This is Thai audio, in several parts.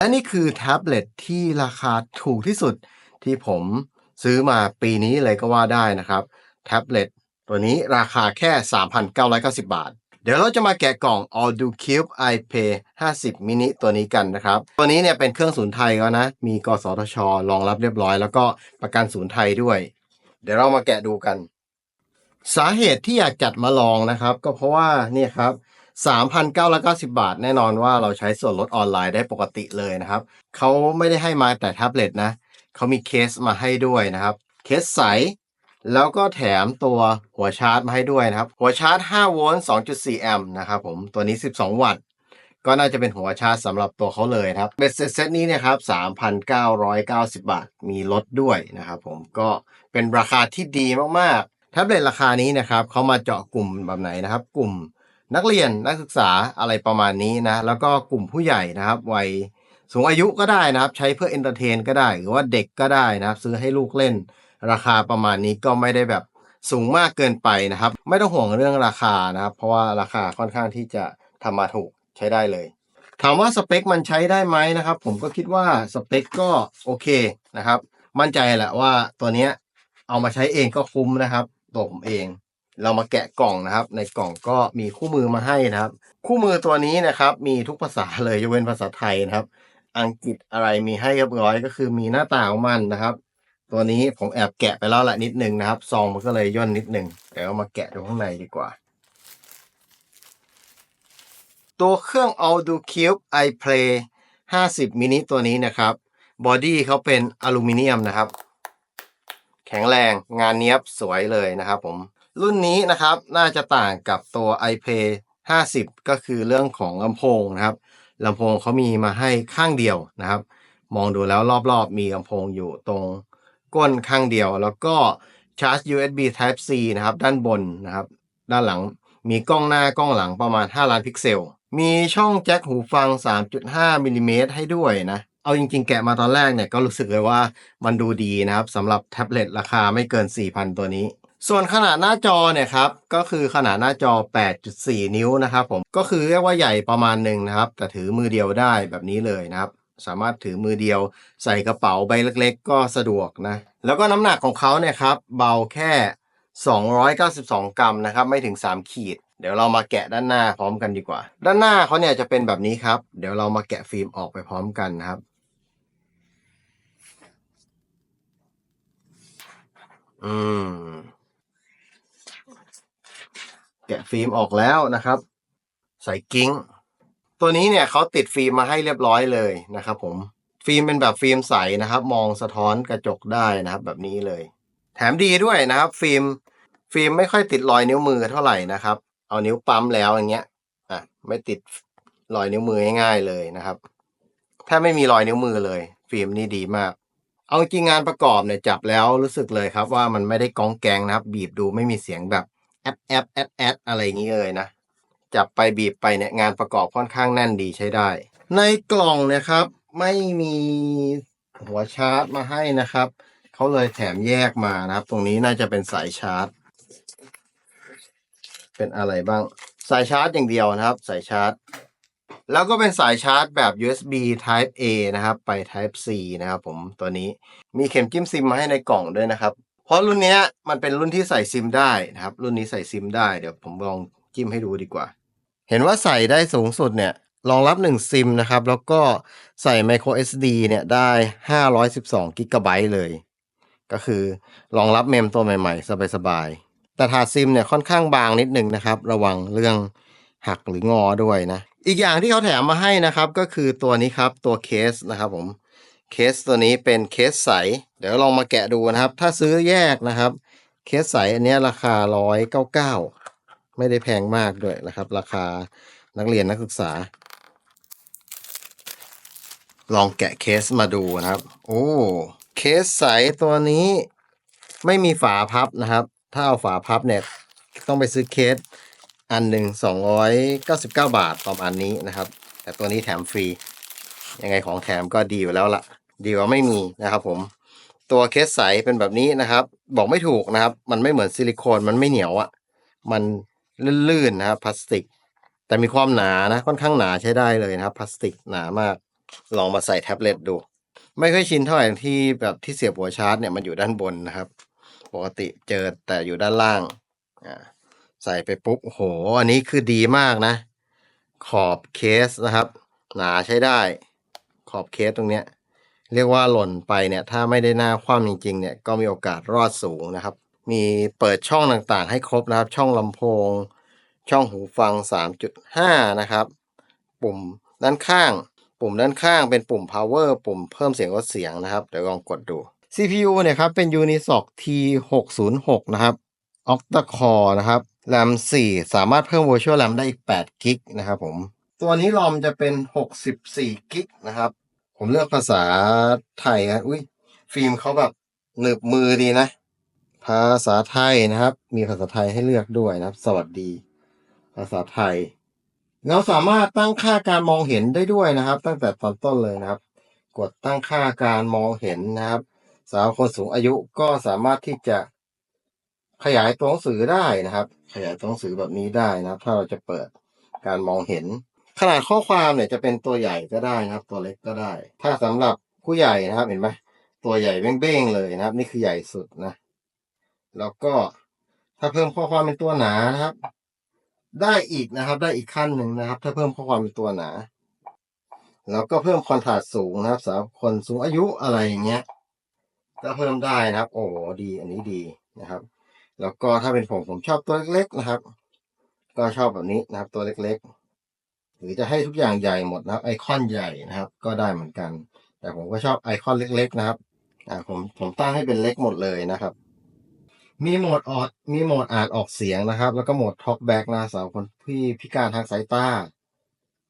และนี่คือแท็บเล็ตที่ราคาถูกที่สุดที่ผมซื้อมาปีนี้เลยก็ว่าได้นะครับ แท็บเล็ตตัวนี้ราคาแค่ 3,990 บาท เดี๋ยวเราจะมาแกะกล่อง All Do Cube iPay 50 mini ตัวนี้กันนะครับ ตัวนี้เนี่ยเป็นเครื่องศูนย์ไทยแล้วนะ มีกสทช รองรับเรียบร้อย แล้วก็ประกันศูนย์ไทยด้วย เดี๋ยวเรามาแกะดูกัน สาเหตุที่อยากจัดมาลองนะครับ ก็เพราะว่าเนี่ยครับ 3,990 บาท แน่นอนว่าเราใช้ส่วนลดออนไลน์ได้ปกติเลยนะครับ เขาไม่ได้ให้มาแต่แท็บเล็ตนะ เขามีเคสมาให้ด้วยนะครับ เคสใส แล้วก็แถมตัวหัวชาร์จมาให้ด้วยนะครับ หัวชาร์จ 5 โวลต์ 2.4 แอมป์นะครับผม ตัวนี้ 12 วัตต์ ก็น่าจะเป็นหัวชาร์จสำหรับตัวเขาเลยครับเบ็ดเสร็จเซตนี้นะครับ3,990 บาท มีลดด้วยนะครับผม ก็เป็นราคาที่ดีมากๆ แท็บเล็ตราคานี้นะครับเขามาเจาะกลุ่มแบบไหนนะครับ กลุ่ม นักเรียนนักศึกษาอะไรประมาณนี้นะ แล้วก็กลุ่มผู้ใหญ่นะครับวัยสูงอายุก็ได้นะครับ ใช้เพื่อเอนเตอร์เทนก็ได้ หรือว่าเด็กก็ได้นะครับ ซื้อให้ลูกเล่น ราคาประมาณนี้ก็ไม่ได้แบบสูงมากเกินไปนะครับ ไม่ต้องห่วงเรื่องราคานะครับ เพราะว่าราคาค่อนข้างที่จะทำมาถูกใช้ได้เลย ถามว่าสเปคมันใช้ได้ไหมนะครับ ผมก็คิดว่าสเปคก็โอเคนะครับ มั่นใจแหละว่าตัวเนี้ยเอามาใช้เองก็คุ้มนะครับตัวผมเอง เรามาแกะกล่องนะครับ ในกล่องก็มีคู่มือมาให้นะครับ คู่มือตัวนี้นะครับ มีทุกภาษาเลยยกเว้นภาษาไทยนะครับ อังกฤษอะไรมีให้เรียบร้อยก็คือมีหน้าตาของมันนะครับ ตัวนี้ผมแอบแกะไปแล้วแหละนิดนึงนะครับซองมันก็เลยย่นนิดนึงเดี๋ยวมาแกะดูข้างในดีกว่า ตัวเครื่อง Audio Cube iPlay 50 mini ตัวนี้นะครับบอดี้เขาเป็นอลูมิเนียมนะครับ แข็งแรงงานเนี้ยบสวยเลยนะครับผม รุ่นนี้นะครับน่าจะต่างกับตัว iPay 50 ก็คือเรื่องของลำโพงนะครับลำโพงเขามีมาให้ข้างเดียวนะครับ มองดูแล้วรอบๆ มีลำโพงอยู่ตรงก้นข้างเดียว แล้วก็ชาร์จ USB Type C นะครับ ด้านบนนะครับ ด้านหลังมีกล้องหน้ากล้องหลังประมาณ 5 ล้านพิกเซล มีช่องแจ็คหูฟัง 3.5มิลลิเมตรให้ด้วยนะ เอาจริงๆ แกะมาตอนแรกเนี่ยก็รู้สึกเลยว่ามันดูดีนะครับสำหรับแท็บเล็ตราคาไม่เกิน 4,000 ตัวนี้ ส่วนขนาดหน้าจอเนี่ยครับก็คือขนาดหน้าจอ 8.4 นิ้วนะครับผมก็คือเรียกว่าใหญ่ประมาณหนึ่งนะครับ แต่ถือมือเดียวได้แบบนี้เลยนะครับ สามารถถือมือเดียวใส่กระเป๋าใบเล็กๆ ก็สะดวกนะ แล้วก็น้ำหนักของเขาเนี่ยครับเบาแค่ 292 กรัมนะครับ ไม่ถึง 3 ขีด เดี๋ยวเรามาแกะด้านหน้าพร้อมกันดีกว่า ด้านหน้าเขาเนี่ยจะเป็นแบบนี้ครับ เดี๋ยวเรามาแกะฟิล์มออกไปพร้อมกันนะครับอืม แกะฟิล์มออกแล้วนะครับ ใส่กิ้ง ตัวนี้เนี่ยเขาติดฟิล์มมาให้เรียบร้อยเลยนะครับ ผมฟิล์มเป็นแบบฟิล์มใสนะครับ มองสะท้อนกระจกได้นะครับ แบบนี้เลย แถมดีด้วยนะครับ ฟิล์มฟิล์มไม่ค่อยติดรอยนิ้วมือเท่าไหร่นะครับ เอานิ้วปั๊มแล้วอย่างเงี้ยอะไม่ติดรอยนิ้วมือง่ายๆเลยนะครับถ้าไม่มีรอยนิ้วมือเลย ฟิล์มนี่ดีมาก เอาจริงงานประกอบเนี่ยจับแล้วรู้สึกเลยครับว่ามันไม่ได้ก้องแกงนะครับ บีบดูไม่มีเสียงแบบแอดแอดแอดแอดอะไรอย่างนี้เลยนะ จับไปบีบไปเนี่ยงานประกอบค่อนข้างแน่นดีใช้ได้ ในกล่องนะครับ ไม่มีหัวชาร์จมาให้นะครับเขาเลยแถมแยกมานะครับ ตรงนี้น่าจะเป็นสายชาร์จ เป็นอะไรบ้างสายชาร์จอย่างเดียวนะครับ สายชาร์จ แล้วก็เป็นสายชาร์จแบบ USB Type A นะครับ ไป Type C นะครับผมตัวนี้มีเข็มจิ้มซิมมาให้ในกล่องด้วยนะครับ เพราะรุ่นนี้มันเป็นรุ่นที่ใส่ซิมได้นะครับ รุ่นนี้ใส่ซิมได้เดี๋ยวผมลองจิ้มให้ดูดีกว่า เห็นว่าใส่ได้สูงสุดเนี่ยรองรับ 1 ซิมนะครับ แล้วก็ใส่ micro SD เนี่ยได้ 512กิกะไบต์เลย ก็คือรองรับเมมตัวใหม่ๆ สบายๆ แต่ถาดซิมเนี่ยค่อนข้างบางนิดนึงนะครับ ระวังเรื่องหักหรืองอด้วยนะ อีกอย่างที่เขาแถมมาให้นะครับก็คือตัวนี้ครับตัวเคสนะครับผมเคสตัวนี้เป็นเคสใส เดี๋ยวลองมาแกะดูนะครับ ถ้าซื้อแยกนะครับ เคสใสอันนี้ราคา199ไม่ได้แพงมากด้วยนะครับ ราคานักเรียนนักศึกษา ลองแกะเคสมาดูนะครับ โอ้เคสใสตัวนี้ไม่มีฝาพับนะครับ ถ้าเอาฝาพับเนี่ยต้องไปซื้อเคส อันหนึ่ง299 บาทประมาณนี้นะครับ แต่ตัวนี้แถมฟรี ยังไงของแถมก็ดีอยู่แล้วล่ะดีกว่าไม่มีนะครับผม ตัวเคสใสเป็นแบบนี้นะครับ บอกไม่ถูกนะครับ มันไม่เหมือนซิลิโคนมันไม่เหนียวอะ่ะ มันลื่นๆนะครับพลาสติก แต่มีความหนานะค่อนข้างหนาใช้ได้เลยนะครับพลาสติกหนามาก ลองมาใส่แท็บเล็ตดู ไม่ค่อยชินเท่าไหร่ที่แบบที่เสียบหัวชาร์จเนี่ยมันอยู่ด้านบนนะครับ ปกติเจอแต่อยู่ด้านล่างอ่า ส่ไปปุ๊บ โอ้โห อันนี้คือดีมากนะ ขอบเคสนะครับ หนาใช้ได้ ขอบเคสตรงเนี้ย เรียกว่าหล่นไปเนี่ย ถ้าไม่ได้หน้าคว่ำจริงๆ เนี่ย ก็มีโอกาสรอดสูงนะครับ มีเปิดช่องต่างๆ ให้ครบนะครับ ช่องลำโพง ช่องหูฟัง 3.5 นะครับ ปุ่มด้านข้าง ปุ่มด้านข้างเป็นปุ่ม power ปุ่มเพิ่มเสียงลดเสียงนะครับ เดี๋ยวลองกดดู CPU เนี่ยครับเป็น Unisoc T606 นะครับ Octa Core นะครับ RAM 4สามารถเพิ่ม Virtual RAM ได้อีก8กิกนะครับผม ตัวนี้ ROM จะเป็น 64กิกนะครับ ผมเลือกภาษาไทยนะอุ้ยฟิล์มเขาแบบหนึบมือดีนะ ภาษาไทยนะครับ มีภาษาไทยให้เลือกด้วยนะครับ สวัสดี ภาษาไทย เราสามารถตั้งค่าการมองเห็นได้ด้วยนะครับ ตั้งแต่ตอนต้นเลยนะครับ กดตั้งค่าการมองเห็นนะครับสำหรับคนสูงอายุก็สามารถที่จะ ขยายตัวหนังสือได้นะครับ ขยายตัวหนังสือแบบนี้ได้นะครับ ถ้าเราจะเปิดการมองเห็น ขนาดข้อความเนี่ยจะเป็นตัวใหญ่ก็ได้นะครับ ตัวเล็กก็ได้ ถ้าสำหรับผู้ใหญ่นะครับเห็นไหมตัวใหญ่เบ้งๆเลยนะครับ นี่คือใหญ่สุดนะแล้วก็ถ้าเพิ่มข้อความเป็นตัวหนานะครับ ได้อีกนะครับ ได้อีกขั้นหนึ่งนะครับ ถ้าเพิ่มข้อความเป็นตัวหนาแล้วก็เพิ่มคอนทราสต์สูงนะครับสำหรับคนสูงอายุอะไรอย่างเงี้ยก็เพิ่มได้นะครับ โอ้ดีอันนี้ดีนะครับ แล้วก็ถ้าเป็นผมผมชอบตัวเล็กๆนะครับ ก็ชอบแบบนี้นะครับ ตัวเล็กๆ หรือจะให้ทุกอย่างใหญ่หมดนะครับ ไอคอนใหญ่นะครับ ก็ได้เหมือนกัน แต่ผมก็ชอบไอคอนเล็ก ๆ นะครับอ่าผมผมตั้งให้เป็นเล็กหมดเลยนะครับ มีโหมดออดมีโหมดอ่านออกเสียงนะครับ แล้วก็โหมด talk back นะสำหรับคนที่พิการทางสายตา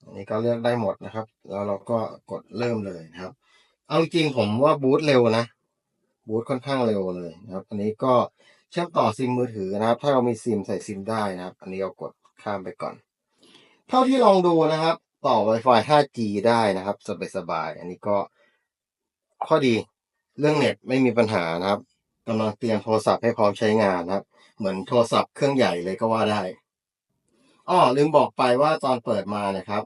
อันนี้ก็เลือกได้หมดนะครับ แล้วเราก็กดเริ่มเลยนะครับ เอาจริงผมว่าบูตเร็วนะบูตค่อนข้างเร็วเลยนะครับ อันนี้ก็ เชื่อมต่อซิมมือถือนะครับ ถ้าเรามีซิมใส่ซิมได้นะครับ อันนี้เรากดข้ามไปก่อน เท่าที่ลองดูนะครับ ต่อ Wi-Fi 5G ได้นะครับสบายๆอันนี้ก็ ข้อดีเรื่องเน็ตไม่มีปัญหานะครับกำลังเตรียมโทรศัพท์ให้พร้อมใช้งานนะครับ เหมือนโทรศัพท์เครื่องใหญ่เลยก็ว่าได้อ้อลืมบอกไปว่าตอนเปิดมานะครับ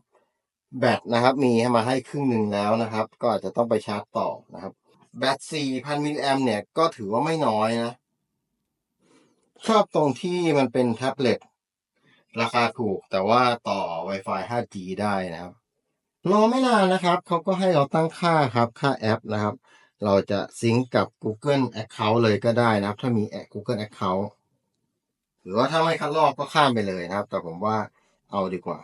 แบตนะครับมีให้มาให้ครึ่งหนึ่งแล้วนะครับ ก็อาจจะต้องไปชาร์จต่อนะครับ แบต4,000มิลลิแอมเนี่ยก็ถือว่าไม่น้อยนะ ชอบตรงที่มันเป็นแท็บเล็ตราคาถูกแต่ว่าต่อ Wi-Fi 5G ได้นะครับรอไม่นานนะครับ เขาก็ให้เราตั้งค่าครับค่าแอปนะครับ เราจะซิงก์กับ Google Account เลยก็ได้นะครับ ถ้ามีแอ Google Account หรือว่าถ้าไม่คัดลอกก็ข้ามไปเลยนะครับ แต่ผมว่าเอาดีกว่า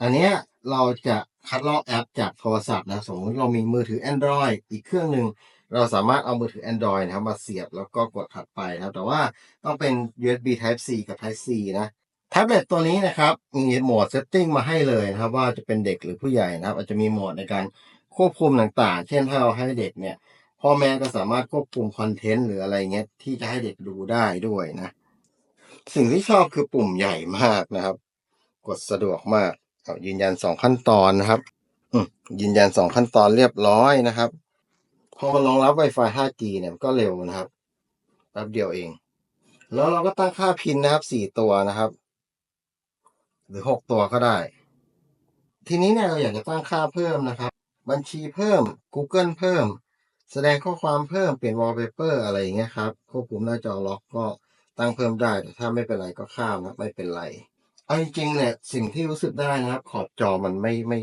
อันเนี้ยเราจะคัดลอกแอปจากโทรศัพท์นะ สมมติเรามีมือถือ Android อีกเครื่องหนึ่ง เราสามารถเอามือถือ Android นะครับมาเสียบแล้วก็กดถัดไปนะครับ แต่ว่าต้องเป็น USB Type C กับ Type C นะแท็บเล็ตตัวนี้นะครับมีโหมดเซตติ้งมาให้เลยนะครับ ว่าจะเป็นเด็กหรือผู้ใหญ่นะครับ อาจจะมีโหมดในการควบคุมต่างๆ เช่นถ้าเราให้เด็กเนี่ยพ่อแม่ก็สามารถควบคุมคอนเทนต์หรืออะไรเงี้ยที่จะให้เด็กดูได้ด้วยนะ สิ่งที่ชอบคือปุ่มใหญ่มากนะครับ กดสะดวกมากเอายืนยันสองขั้นตอนนะครับยืนยันสองขั้นตอนเรียบร้อยนะครับ พอมารองรับ Wi-Fi 5G เนี่ยก็เร็วนะครับแป๊บเดียวเอง แล้วเราก็ตั้งค่าพินนะครับสี่ตัวนะครับ หรือหกตัวก็ได้ ทีนี้เนี่ยเราอยากจะตั้งค่าเพิ่มนะครับ บัญชีเพิ่ม Google เพิ่ม แสดงข้อความเพิ่มเปลี่ยน wallpaper อะไรอย่างเงี้ยครับควบคุมหน้าจอล็อกก็ตั้งเพิ่มได้แต่ถ้าไม่เป็นไรก็ข้ามนะไม่เป็นไรเอาจริงๆเนี่ยสิ่งที่รู้สึกได้นะครับ ขอบจอมันไม่ไม่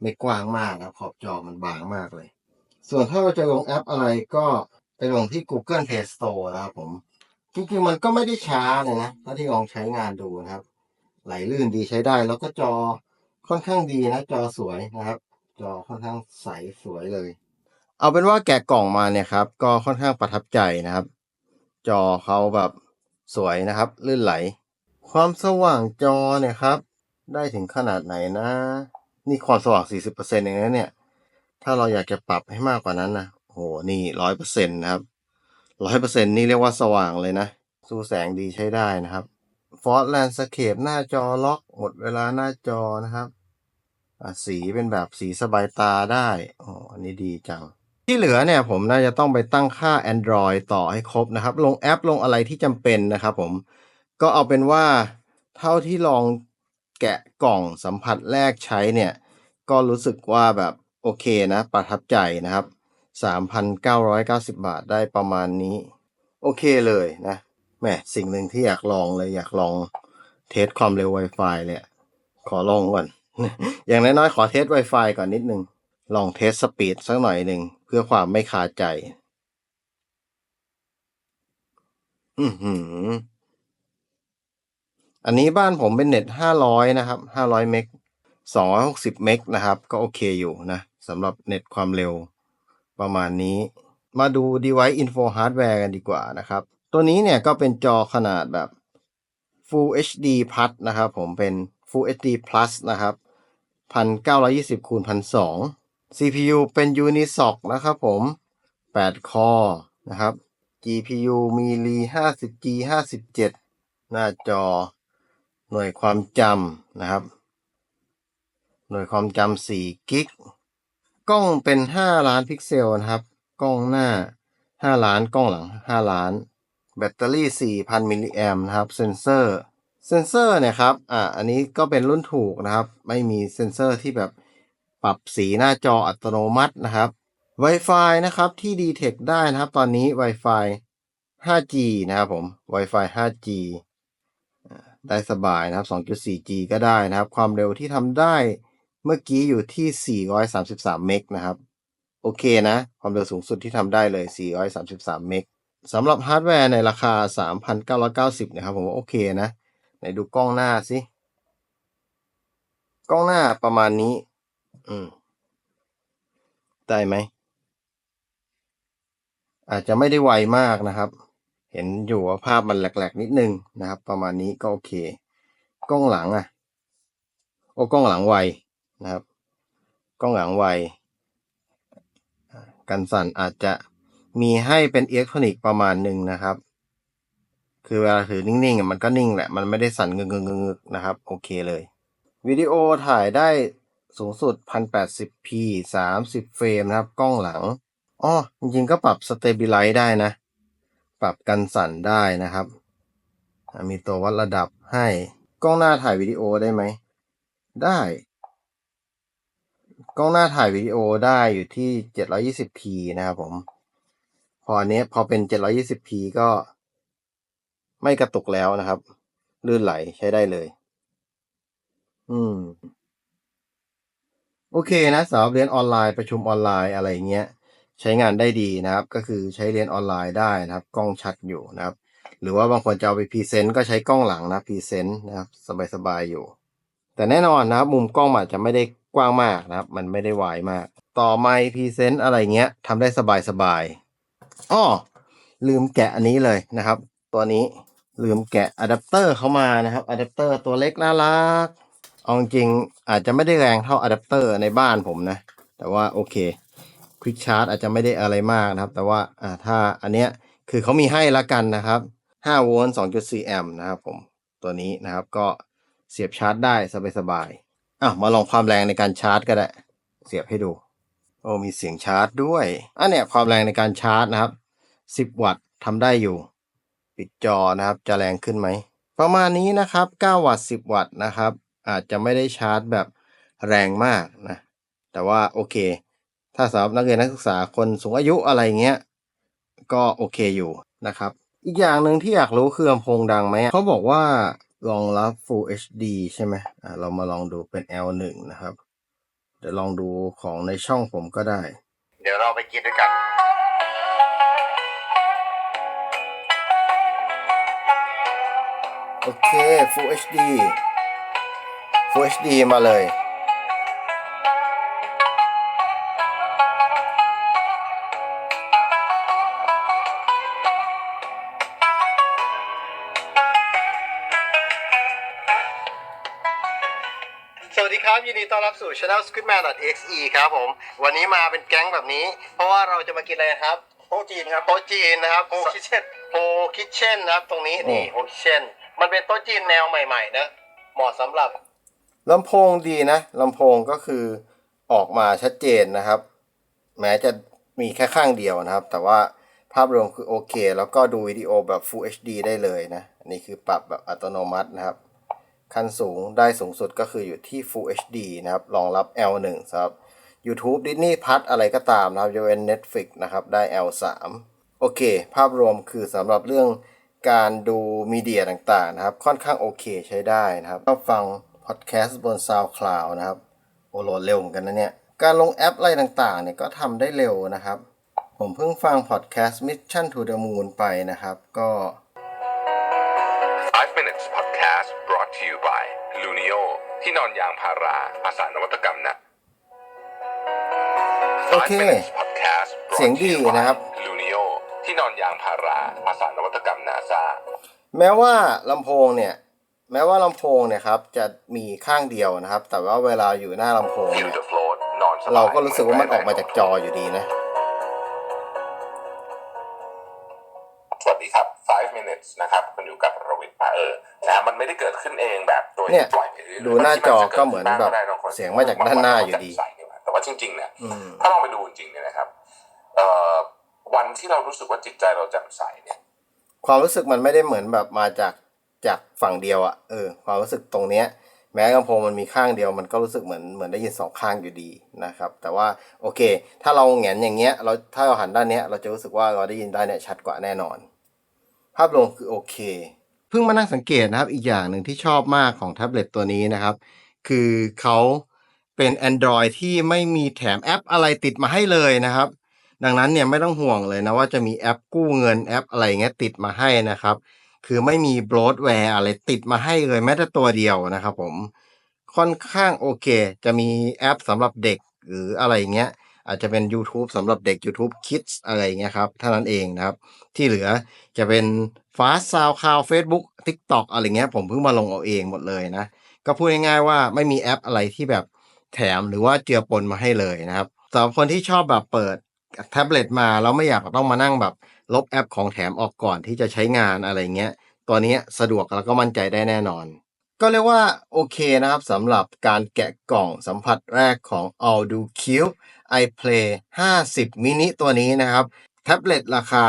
ไม่กว้างมากนะขอบจอมันบางมากเลย ส่วนถ้าเราจะลงแอปอะไรก็ไปลงที่ Google Play Store นะครับผม จริงๆ มันก็ไม่ได้ช้าเลยนะถ้าที่ลองใช้งานดูนะครับ ไหลลื่นดีใช้ได้ แล้วก็จอค่อนข้างดีนะจอสวยนะครับ จอค่อนข้างใสสวยเลย เอาเป็นว่าแกะกล่องมาเนี่ยครับ ก็ค่อนข้างประทับใจนะครับ จอเขาแบบสวยนะครับ ลื่นไหล ความสว่างจอเนี่ยครับ ได้ถึงขนาดไหนนะ นี่ความสว่าง 40%เองนะเนี่ย ถ้าเราอยากจะปรับให้มากกว่านั้นนะโหนี่ร้อยเปอร์เซ็นต์นะครับร้อยเปอร์เซ็นต์นี่เรียกว่าสว่างเลยนะ สู้แสงดีใช้ได้นะครับฟอร์ l แลนสเคปหน้าจอล็อกหมดเวลาหน้าจอนะครับสีเป็นแบบสีสบายตาได้อ๋ออันนี้ดีจัง ที่เหลือเนี่ยผมน่าจะต้องไปตั้งค่า Android ต่อให้ครบนะครับ ลงแอปลงอะไรที่จำเป็นนะครับผม ก็เอาเป็นว่าเท่าที่ลองแกะกล่องสัมผัสแรกใช้เนี่ย ก็รู้สึกว่าแบบ โอเคนะ ประทับใจนะครับ 3,990 บาทได้ประมาณนี้ โอเคเลยนะแหมสิ่งหนึ่งที่อยากลองเลยอยากลองเทสความเร็ว Wi-Fi เลย ขอลองก่อน อย่างน้อยๆ ขอเทส Wi-Fi ก่อนนิดนึง ลองเทสสปีดสักหน่อยหนึ่งเพื่อความไม่คาใจ อือหือ อันนี้บ้านผมเป็นเน็ต 500 นะครับ 500 เมก260 เมกนะครับ ก็โอเคอยู่นะ สำหรับเน็ตความเร็วประมาณนี้ มาดู device info hardware กันดีกว่านะครับ ตัวนี้เนี่ยก็เป็นจอขนาดแบบ Full HD Plus นะครับ ผมเป็น Full HD Plus นะครับ 1920คูณ1002 CPU เป็น Unisoc นะครับผม 8 คอนะครับ GPU มี r 50G 57 หน้าจอ หน่วยความจำนะครับ หน่วยความจำ4กิก กล้องเป็น5ล้านพิกเซลนะครับ กล้องหน้า5ล้านกล้องหลัง5ล้าน แบตเตอรี่4,000มิลลิแอมนะครับ เซนเซอร์เซนเซอร์เนี่ยครับอ่าอันนี้ก็เป็นรุ่นถูกนะครับ ไม่มีเซนเซอร์ที่แบบปรับสีหน้าจออัตโนมัตินะครับ Wi-Fi นะครับที่ Detect ได้นะครับ ตอนนี้ Wi-Fi 5G นะครับผม Wi-Fi 5G ได้สบายนะครับ 2.4G ก็ได้นะครับ ความเร็วที่ทำได้ เมื่อกี้อยู่ที่ 433 เมกนะครับ โอเคนะ ความเร็วสูงสุดที่ทำได้เลย 433 เมกสำหรับฮาร์ดแวร์ในราคา 3,990 นะครับ ผมว่าโอเคนะ ไหนดูกล้องหน้าสิ กล้องหน้าประมาณนี้ อืม ได้ไหม อาจจะไม่ได้ไวมากนะครับ เห็นอยู่ว่าภาพมันแหลกๆ นิดนึงนะครับ ประมาณนี้ก็โอเค กล้องหลังอะ โอ้กล้องหลังไว นะครับ กล้องหลังไว กันสั่นอาจจะมีให้เป็นอิเล็กทรอนิกส์ประมาณหนึ่งนะครับ คือเวลาถือนิ่งๆมันก็นิ่งแหละ มันไม่ได้สั่นเงึกๆนะครับ โอเคเลย วิดีโอถ่ายได้สูงสุด 1080p 30 เฟรมนะครับ กล้องหลังอ้อจริงๆก็ปรับ Stabilize ได้นะ ปรับกันสั่นได้นะครับ มีตัววัดระดับให้ กล้องหน้าถ่ายวิดีโอได้ไหม ได้ กล้องหน้าถ่ายวิดีโอได้อยู่ที่ 720p นะครับผม พออันเนี้ยพอเป็น 720p ก็ไม่กระตุกแล้วนะครับ ลื่นไหลใช้ได้เลย อืม โอเคนะสำหรับเรียนออนไลน์ประชุมออนไลน์อะไรเงี้ย ใช้งานได้ดีนะครับ ก็คือใช้เรียนออนไลน์ได้นะครับ กล้องชัดอยู่นะครับ หรือว่าบางคนจะเอาไปพรีเซนต์ก็ใช้กล้องหลังนะพรีเซนต์นะครับ สบายๆอยู่ แต่แน่นอนนะครับ มุมกล้องอาจจะไม่ได้ กว้างมากนะครับ มันไม่ได้วายมาก ต่อไมค์พรีเซนต์อะไรเงี้ยทำได้สบายๆอ้อลืมแกะอันนี้เลยนะครับ ตัวนี้ลืมแกะอะแดปเตอร์เข้ามานะครับอะแดปเตอร์ตัวเล็กน่ารักเอาจริงอาจจะไม่ได้แรงเท่าอะแดปเตอร์ในบ้านผมนะ แต่ว่าโอเคควิกชาร์จอาจจะไม่ได้อะไรมากนะครับ แต่ว่าอ่าถ้าอันเนี้ยคือเขามีให้ละกันนะครับ5โวลต์2.4แอมป์นะครับผมตัวนี้นะครับก็เสียบชาร์จได้สบายๆ อะมาลองความแรงในการชาร์จก็ได้ เสียบให้ดู โอ้มีเสียงชาร์จด้วยอันเนี้ยความแรงในการชาร์จนะครับ 10 วัตต์ทำได้อยู่ ปิดจอนะครับ จะแรงขึ้นไหม ประมาณนี้นะครับ 9 วัตต์ 10 วัตต์นะครับ อาจจะไม่ได้ชาร์จแบบแรงมากนะ แต่ว่าโอเค ถ้าสำหรับนักเรียนนักศึกษาคนสูงอายุอะไรเงี้ย ก็โอเคอยู่นะครับ อีกอย่างหนึ่งที่อยากรู้คือลำโพงดังไหมเขาบอกว่า รองรับ Full HD ใช่ไหมอ่าเรามาลองดูเป็น L1 นะครับ เดี๋ยวลองดูของในช่องผมก็ได้ เดี๋ยวเราไปกินด้วยกันโอเค Full HD Full HD มาเลย วัสดีครับ ยินดีต้อนรับสู่ Channel Squidman.exe ครับผม วันนี้มาเป็นแก๊งแบบนี้ เพราะว่าเราจะมากินอะไรครับโต๊ะจีนครับโต๊ะจีนนะครับโฮคิเช่นโฮคิเช่นนะครับ ตรงนี้นี่โฮคิเช่นมันเป็นโต๊ะจีนแนวใหม่ๆนะเหมาะสำหรับลำโพงดีนะลำโพงก็คือออกมาชัดเจนนะครับ แม้จะมีแค่ข้างเดียวนะครับ แต่ว่าภาพรวมคือโอเค แล้วก็ดูวิดีโอแบบ Full HD ได้เลยนะ อันนี้คือปรับแบบอัตโนมัตินะครับ ขั้นสูงได้สูงสุดก็คืออยู่ที่ Full HD นะครับ รองรับ L1 สำหรับ YouTube Disney Plus อะไรก็ตามนะครับยกเว้น Netflix นะครับ ได้ L3 โอเค ภาพรวมคือสำหรับเรื่องการดูมีเดียต่างๆนะครับ ค่อนข้างโอเคใช้ได้นะครับก็ฟังพอดแคสต์บน SoundCloud นะครับ โอโหลดเร็วเหมือนกันนะเนี่ย การลงแอปอะไรต่างๆเนี่ยก็ทำได้เร็วนะครับ ผมเพิ่งฟังพอดแคสต์ Mission to the Moon ไปนะครับ ก็ ที่นอนยางพาราภาษานวัตกรรมนะโอเค5 minutes podcast brought เสียง to ดี you by นะครับ Lunio ที่นอนยางพาราภาษานวัตกรรมนาซาแม้ว่าลำโพงเนี่ย แม้ว่าลำโพงเนี่ยครับจะมีข้างเดียวนะครับ แต่ว่าเวลาอยู่หน้าลำโพง Feel เนี่ย the float นอนสบายเราก็รู้สึกว่ามันออกมาจากจออยู่ดีนะ มันไม่ได้เกิดขึ้นเองแบบโดยเนี่ยปล่อยไปเรื่อยๆดูหน้าจอก็เหมือนบางทีแบบจะกิดขึ้นบ้างก็ได้บางคนเสียงมาจากด้านหน้าอยู่ดีบงวันก็แจ่มใสนี่หว่าแต่ว่าจริงๆเนี่ยอืมถ้าลองไปดูจริงๆเนี่ยนะครับเอ่อวันที่เรารู้สึกว่าจิตใจเราแจ่มใสเนี่ย ความรู้สึกมันไม่ได้เหมือนแบบมาจากจากฝั่งเดียวอะเออ ความรู้สึกตรงเนี้ย แม้ลำโพงมันมีข้างเดียวมันก็รู้สึกเหมือนเหมือนได้ยินสองข้างอยู่ดีนะครับ แต่ว่าโอเค ถ้าเราแหงนอย่างเงี้ย เราถ้าเราหันด้านเนี้ย เราจะรู้สึกว่าเราได้ยินด้านเนี้ยชัดกว่าแน่นอน ภาพรวมคือโอเค เพิ่งมานั่งสังเกตนะครับ อีกอย่างหนึ่งที่ชอบมากของแท็บเล็ตตัวนี้นะครับ คือเขาเป็น Android ที่ไม่มีแถมแอปอะไรติดมาให้เลยนะครับ ดังนั้นเนี่ยไม่ต้องห่วงเลยนะว่าจะมีแอปกู้เงินแอปอะไรเงี้ยติดมาให้นะครับ คือไม่มีบ l อ w แวร์อะไรติดมาให้เลยแม้แต่ตัวเดียวนะครับผมค่อนข้างโอเค จะมีแอปสำหรับเด็กหรืออะไรเงี้ยอาจจะเป็น YouTube สำหรับเด็ก YouTube Kids อะไรเงี้ยครับเท่านั้นเองนะครับ ที่เหลือจะเป็น Fast Sound Cloud Facebook TikTok อะไรเงี้ยผมเพิ่งมาลงเอาเองหมดเลยนะ ก็พูดง่ายๆว่าไม่มีแอปอะไรที่แบบแถมหรือว่าเจือปนมาให้เลยนะครับสำหรับคนที่ชอบแบบเปิดแท็บเล็ตมาแล้วไม่อยากต้องมานั่งแบบลบแอปของแถมออกก่อนที่จะใช้งานอะไรเงี้ย ตัวนี้สะดวกแล้วก็มั่นใจได้แน่นอน ก็เรียกว่าโอเคนะครับสำหรับการแกะกล่องสัมผัสแรกของ All Do Cube iPlay 50 mini ตัวนี้นะครับ แท็บเล็ตราคา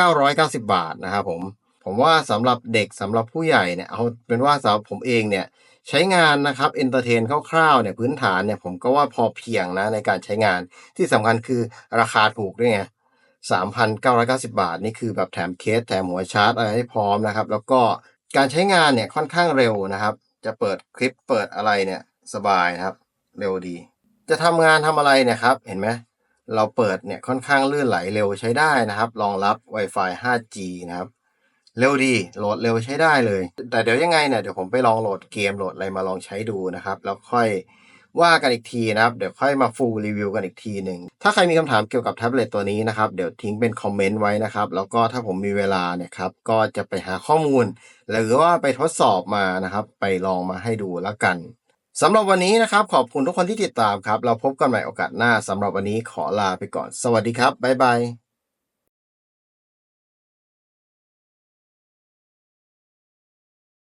990 บาทนะครับผมผมว่าสำหรับเด็กสำหรับผู้ใหญ่เนี่ยเอาเป็นว่าสำหรับผมเองเนี่ยใช้งานนะครับเอนเตอร์เทนคร่าวๆเนี่ยพื้นฐานเนี่ยผมก็ว่าพอเพียงนะในการใช้งานที่สำคัญคือราคาถูกด้วยไง3,990 บาท นี่คือแบบแถมเคสแถมหัวชาร์จอะไรให้พร้อมนะครับ แล้วก็การใช้งานเนี่ยค่อนข้างเร็วนะครับ จะเปิดคลิปเปิดอะไรเนี่ยสบายนะครับ เร็วดี จะทำงานทำอะไรเนี่ยครับ เห็นไหม เราเปิดเนี่ยค่อนข้างลื่นไหลเร็วใช้ได้นะครับ รองรับ Wi-Fi 5G นะครับ เร็วดีโหลดเร็วใช้ได้เลย แต่เดี๋ยวยังไงเนี่ยเดี๋ยวผมไปลองโหลดเกมโหลดอะไรมาลองใช้ดูนะครับ แล้วค่อยว่ากันอีกทีนะครับ เดี๋ยวค่อยมาฟูลรีวิวกันอีกทีหนึ่ง ถ้าใครมีคำถามเกี่ยวกับแท็บเล็ตตัวนี้นะครับ เดี๋ยวทิ้งเป็นคอมเมนต์ไว้นะครับ แล้วก็ถ้าผมมีเวลาเนี่ยครับ ก็จะไปหาข้อมูล หรือว่าไปทดสอบมานะครับ ไปลองมาให้ดูแล้วกัน สำหรับวันนี้นะครับ ขอบคุณทุกคนที่ติดตามครับ เราพบกันใหม่โอกาสหน้าสำหรับวันนี้ขอลาไปก่อน สวัสดีครับ บ๊ายบาย